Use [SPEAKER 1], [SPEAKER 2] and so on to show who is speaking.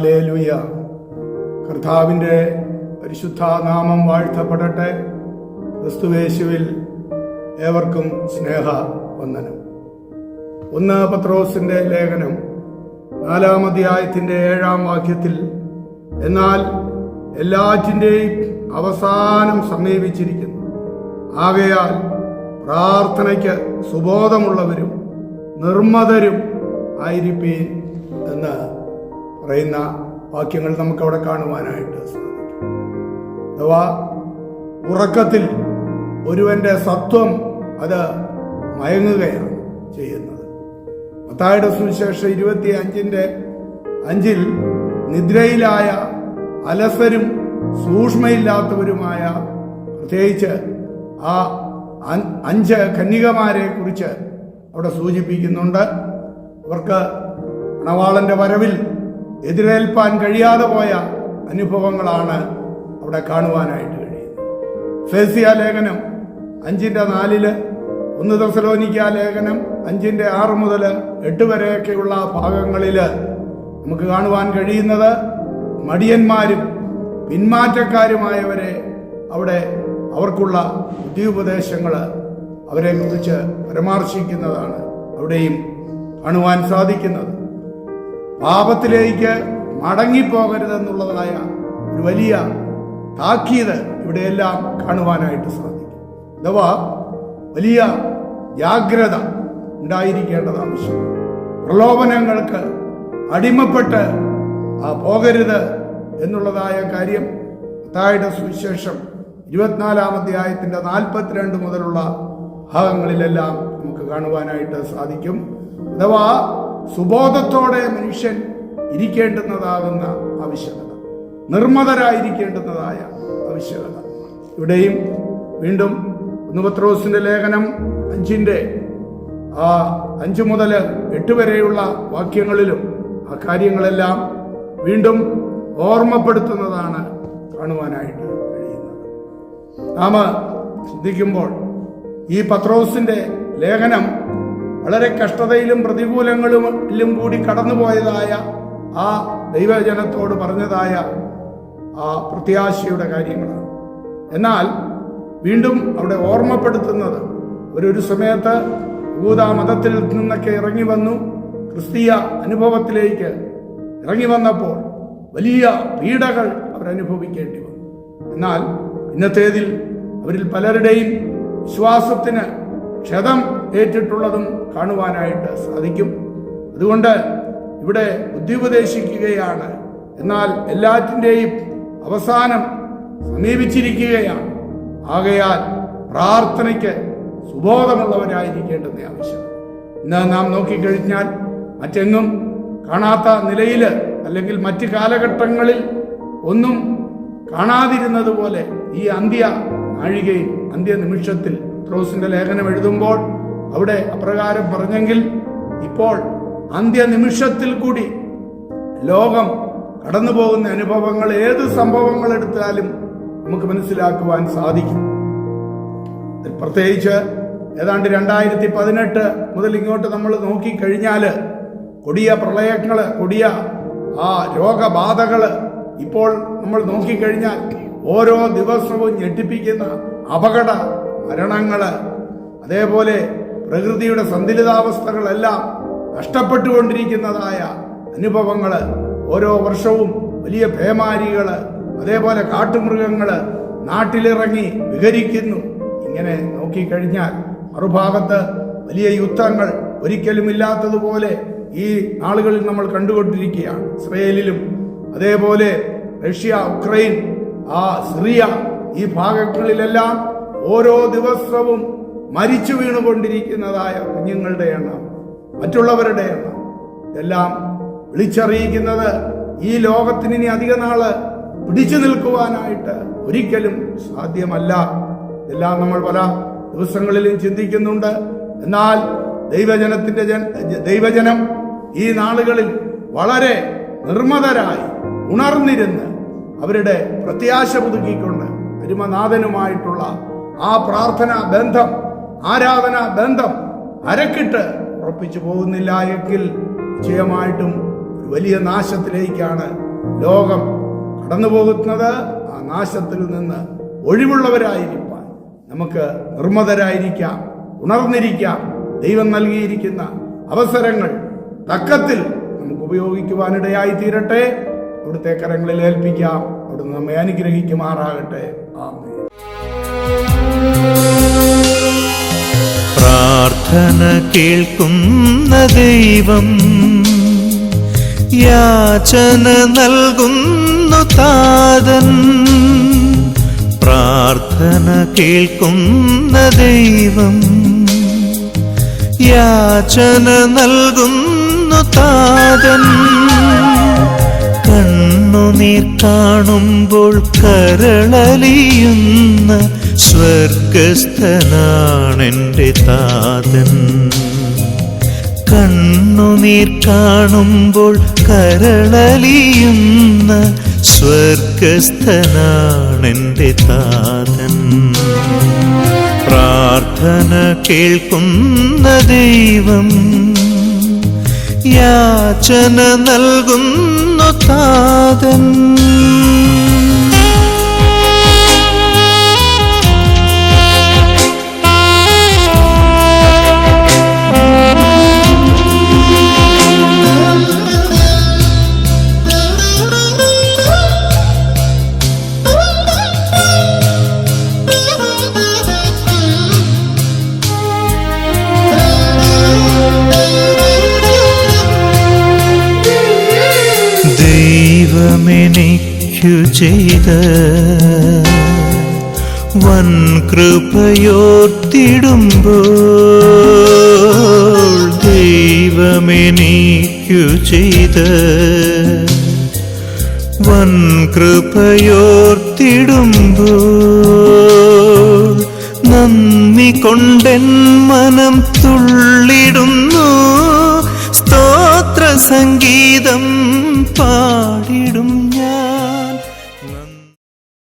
[SPEAKER 1] Hallelujah കർത്താവിന്റെ പരിശുദ്ധ നാമം വാഴ്ത്തപ്പെടട്ടെ. ക്രിസ്തുവേശുവിൽ ഏവർക്കും സ്നേഹ വന്ദനം ഒന്ന് പത്രോസിന്റെ ലേഖനം നാലാം അധ്യായത്തിന്റെ ഏഴാം വാക്യത്തിൽ എന്നാൽ എല്ലാറ്റിന്റെയും അവസാനം സമീപിച്ചിരിക്കുന്നു. ആകയാൽ പ്രാർത്ഥനയ്ക്ക് സുബോധമുള്ളവരും നിർമ്മതരും ആയിരിപ്പീൻ എന്ന് പറയുന്ന വാക്യങ്ങൾ നമുക്കവിടെ കാണുവാനായിട്ട് സാധിക്കും. അഥവാ ഉറക്കത്തിൽ ഒരുവന്റെ സത്വം അത് മയങ്ങുകയാണ് ചെയ്യുന്നത്. മത്തായുടെ സുവിശേഷം ഇരുപത്തി അഞ്ചിന്റെ അഞ്ചിൽ നിദ്രയിലായ അലസരും സൂക്ഷ്മയില്ലാത്തവരുമായ പ്രത്യേകിച്ച് ആ അഞ്ച് കന്യകമാരെ കുറിച്ച് അവിടെ സൂചിപ്പിക്കുന്നുണ്ട്. അവർക്ക് അണവാളന്റെ വരവിൽ എതിരേൽപ്പാൻ കഴിയാതെ പോയ അനുഭവങ്ങളാണ് അവിടെ കാണുവാനായിട്ട് കഴിയുന്നത്. ഫേസിയ ലേഖനം അഞ്ചിന്റെ നാലിൽ ഒന്ന് ദസലോനിക്ക ലേഖനം അഞ്ചിന്റെ ആറ് മുതൽ എട്ട് വരെയൊക്കെയുള്ള ഭാഗങ്ങളിൽ നമുക്ക് കാണുവാൻ കഴിയുന്നത് മടിയന്മാരും പിന്മാറ്റക്കാരുമായവരെ അവിടെ അവർക്കുള്ള ബുദ്ധിയുപദേശങ്ങൾ അവരെ കുറിച്ച് പരാമർശിക്കുന്നതാണ് അവിടെയും കാണുവാൻ സാധിക്കുന്നത്. പാപത്തിലേക്ക് മടങ്ങിപ്പോകരുതെന്നുള്ളതായ ഒരു വലിയ താക്കീത് ഇവിടെയെല്ലാം കാണുവാനായിട്ട് സാധിക്കും. അഥവാ വലിയ ജാഗ്രത ഉണ്ടായിരിക്കേണ്ടത് ആവശ്യം. പ്രലോഭനങ്ങൾക്ക് അടിമപ്പെട്ട് പോകരുത് എന്നുള്ളതായ കാര്യം തായുടെ സുവിശേഷം ഇരുപത്തിനാലാം അധ്യായത്തിന്റെ നാൽപ്പത്തിരണ്ട് മുതലുള്ള ഭാഗങ്ങളിലെല്ലാം നമുക്ക് കാണുവാനായിട്ട് സാധിക്കും. അഥവാ സുബോധത്തോടെ മനുഷ്യൻ ഇരിക്കേണ്ടുന്നതാകുന്ന ആവശ്യകത നിർമ്മതരായിരിക്കേണ്ടുന്നതായ ആവശ്യകത ഇവിടെയും വീണ്ടും ഒന്ന് പത്രോസിന്റെ ലേഖനം അഞ്ചിന്റെ ആ അഞ്ചു മുതൽ എട്ട് വരെയുള്ള വാക്യങ്ങളിലും ആ കാര്യങ്ങളെല്ലാം വീണ്ടും ഓർമ്മപ്പെടുത്തുന്നതാണ് കാണുവാനായിട്ട് കഴിയുന്നത്. നാം ചിന്തിക്കുമ്പോൾ ഈ പത്രോസിന്റെ ലേഖനം വളരെ കഷ്ടതയിലും പ്രതികൂലങ്ങളിലും കൂടി കടന്നുപോയതായ ആ ദൈവജനത്തോട് പറഞ്ഞതായ ആ പ്രത്യാശയുടെ കാര്യങ്ങളാണ്. എന്നാൽ വീണ്ടും അവിടെ ഓർമ്മപ്പെടുത്തുന്നത് ഒരു സമയത്ത് യൂത മതത്തിൽ നിന്നൊക്കെ ഇറങ്ങി വന്നു ക്രിസ്തീയ അനുഭവത്തിലേക്ക് ഇറങ്ങി വന്നപ്പോൾ വലിയ പീഡകൾ അവരനുഭവിക്കേണ്ടി വന്നു. എന്നാൽ ഇന്നത്തേതിൽ അവരിൽ പലരുടെയും വിശ്വാസത്തിന് ക്ഷതം ഏറ്റിട്ടുള്ളതും കാണുവാനായിട്ട് സാധിക്കും. അതുകൊണ്ട് ഇവിടെ ബുദ്ധി ഉപദേശിക്കുകയാണ് എന്നാൽ എല്ലാറ്റിന്റെയും അവസാനം സമീപിച്ചിരിക്കുകയാണ്. ആകയാൽ പ്രാർത്ഥനയ്ക്ക് സുബോധമുള്ളവരായിരിക്കേണ്ടത് ആവശ്യം. ഇന്ന് നാം നോക്കിക്കഴിഞ്ഞാൽ മറ്റെങ്ങും കാണാത്ത നിലയിൽ അല്ലെങ്കിൽ മറ്റ് കാലഘട്ടങ്ങളിൽ ഒന്നും കാണാതിരുന്നതുപോലെ ഈ അന്ത്യ നാഴികയിൽ അന്ത്യ നിമിഷത്തിൽ ത്രോസിന്റെ ലേഖനം എഴുതുമ്പോൾ അവിടെ അപ്രകാരം പറഞ്ഞെങ്കിൽ ഇപ്പോൾ അന്ത്യനിമിഷത്തിൽ കൂടി ലോകം കടന്നു പോകുന്ന അനുഭവങ്ങൾ ഏത് സംഭവങ്ങൾ എടുത്താലും നമുക്ക് മനസ്സിലാക്കുവാൻ സാധിക്കും. പ്രത്യേകിച്ച് ഏതാണ്ട് രണ്ടായിരത്തി പതിനെട്ട് മുതൽ ഇങ്ങോട്ട് നമ്മൾ നോക്കിക്കഴിഞ്ഞാൽ കൊടിയ പ്രളയങ്ങൾ കൊടിയ ആ രോഗബാധകൾ ഇപ്പോൾ നമ്മൾ നോക്കിക്കഴിഞ്ഞാൽ ഓരോ ദിവസവും ഞെട്ടിപ്പിക്കുന്ന അപകട മരണങ്ങൾ അതേപോലെ പ്രകൃതിയുടെ സന്തുലിതാവസ്ഥകളെല്ലാം നഷ്ടപ്പെട്ടുകൊണ്ടിരിക്കുന്നതായ അനുഭവങ്ങൾ ഓരോ വർഷവും വലിയ പേമാരികൾ അതേപോലെ കാട്ടുമൃഗങ്ങൾ നാട്ടിലിറങ്ങി വിഹരിക്കുന്നു. ഇങ്ങനെ നോക്കിക്കഴിഞ്ഞാൽ മറുഭാഗത്ത് വലിയ യുദ്ധങ്ങൾ ഒരിക്കലും ഇല്ലാത്തതുപോലെ ഈ നാളുകളിൽ നമ്മൾ കണ്ടുകൊണ്ടിരിക്കുകയാണ്. ഇസ്രയേലിലും അതേപോലെ റഷ്യ ഉക്രൈൻ ആ സിറിയ ഈ ഭാഗങ്ങളിലെല്ലാം ഓരോ ദിവസവും മരിച്ചു വീണുകൊണ്ടിരിക്കുന്നതായ കുഞ്ഞുങ്ങളുടെ എണ്ണം മറ്റുള്ളവരുടെ എണ്ണം. ഇതെല്ലാം വിളിച്ചറിയിക്കുന്നത് ഈ ലോകത്തിന് ഇനി അധിക നാൾ പിടിച്ചു നിൽക്കുവാനായിട്ട് ഒരിക്കലും സാധ്യമല്ല. ഇതെല്ലാം നമ്മൾ പല ദിവസങ്ങളിലും ചിന്തിക്കുന്നുണ്ട്. എന്നാൽ ദൈവജനത്തിന്റെ ജന ദൈവജനം ഈ നാളുകളിൽ വളരെ നിർമ്മതരായി ഉണർന്നിരുന്ന് അവരുടെ പ്രത്യാശ പുതുക്കിക്കൊണ്ട് അരുമനാഥനുമായിട്ടുള്ള ആ പ്രാർത്ഥന ബന്ധം ആരാധന ബന്ധം അരക്കിട്ട് ഉറപ്പിച്ചു പോകുന്നില്ല എങ്കിൽ നിശ്ചയമായിട്ടും വലിയ നാശത്തിലേക്കാണ് ലോകം കടന്നു പോകുന്നത് ആ നാശത്തിൽ നിന്ന് ഒഴിവുള്ളവരായിരിക്കാൻ നമുക്ക് നിർമ്മതരായിരിക്കാം ഉണർന്നിരിക്കാം. ദൈവം നൽകിയിരിക്കുന്ന അവസരങ്ങൾ തക്കത്തിൽ നമുക്ക് ഉപയോഗിക്കുവാനിടയായി തീരട്ടെ. അവിടുത്തെ കരങ്ങളിൽ ഏൽപ്പിക്കാം. അവിടുന്ന് നമ്മെ അനുഗ്രഹിക്കുമാറാകട്ടെ. ആമേൻ.
[SPEAKER 2] പ്രാർത്ഥന കേൾക്കുന്ന ദൈവം യാചന നൽകുന്നു താതൻ. പ്രാർത്ഥന കേൾക്കുന്ന ദൈവം യാചന നൽകുന്നു താതൻ. കണ്ണുനീർ കാണുമ്പോൾ കരളലിയുന്ന സ്വർഗസ്ഥനാണെന്റെ താതൻ. കണ്ണുനീർ കാണുമ്പോൾ കരളലിയുന്ന സ്വർഗസ്ഥനാണെന്റെ താതൻ. പ്രാർത്ഥന കേൾക്കുന്ന ദൈവം യാചന നൽകുന്നു താതൻ. ദൈവമെനിക്കു ചെയ്ത. വൻ കൃപയോർത്തിടുമ്പോൾ ദൈവമെനിക്കു ചെയ്ത. വൻ കൃപയോർത്തിടുമ്പോൾ നന്ദി കൊണ്ടെൻ മനം തുള്ളിടുന്നു